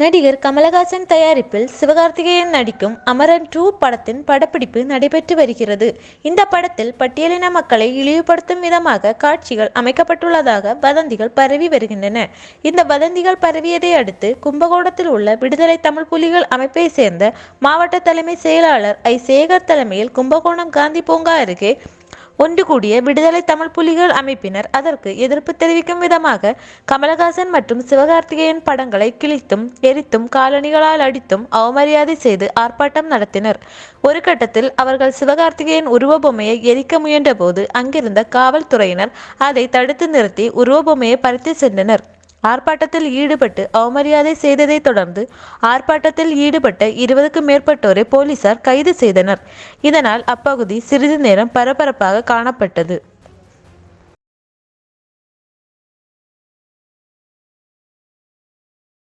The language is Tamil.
நடிகர் கமலஹாசன் தயாரிப்பில் சிவகார்த்திகேயன் நடிக்கும் அமரன் டூ படத்தின் படப்பிடிப்பு நடைபெற்று வருகிறது. இந்த படத்தில் பட்டியலின மக்களை இழிவுபடுத்தும் விதமாக காட்சிகள் அமைக்கப்பட்டுள்ளதாக வதந்திகள் பரவி வருகின்றன. இந்த வதந்திகள் பரவியதை அடுத்து கும்பகோணத்தில் உள்ள விடுதலை தமிழ் புலிகள் அமைப்பை சேர்ந்த மாவட்ட தலைமை செயலாளர் ஐ. சேகர் தலைமையில் கும்பகோணம் காந்தி பூங்கா அருகே ஒன்று கூடிய விடுதலை தமிழ் புலிகள் அமைப்பினர் அதற்கு எதிர்ப்பு தெரிவிக்கும் விதமாக கமலஹாசன் மற்றும் சிவகார்த்திகேயன் படங்களை கிழித்தும் எரித்தும் காலணிகளால் அடித்தும் அவமரியாதை செய்து ஆர்ப்பாட்டம் நடத்தினர். ஒரு கட்டத்தில் அவர்கள் சிவகார்த்திகேயன் உருவபொம்மையை எரிக்க முயன்றபோது அங்கிருந்த காவல்துறையினர் அதை தடுத்து நிறுத்தி உருவபொம்மையை பறித்து சென்றனர். ஆர்ப்பாட்டத்தில் ஈடுபட்டு அவமரியாதை செய்ததைத் தொடர்ந்து ஆர்ப்பாட்டத்தில் ஈடுபட்ட இருபதுக்கும் மேற்பட்டோரை போலீசார் கைது செய்தனர். இதனால் அப்பகுதி சிறிது நேரம் பரபரப்பாக காணப்பட்டது.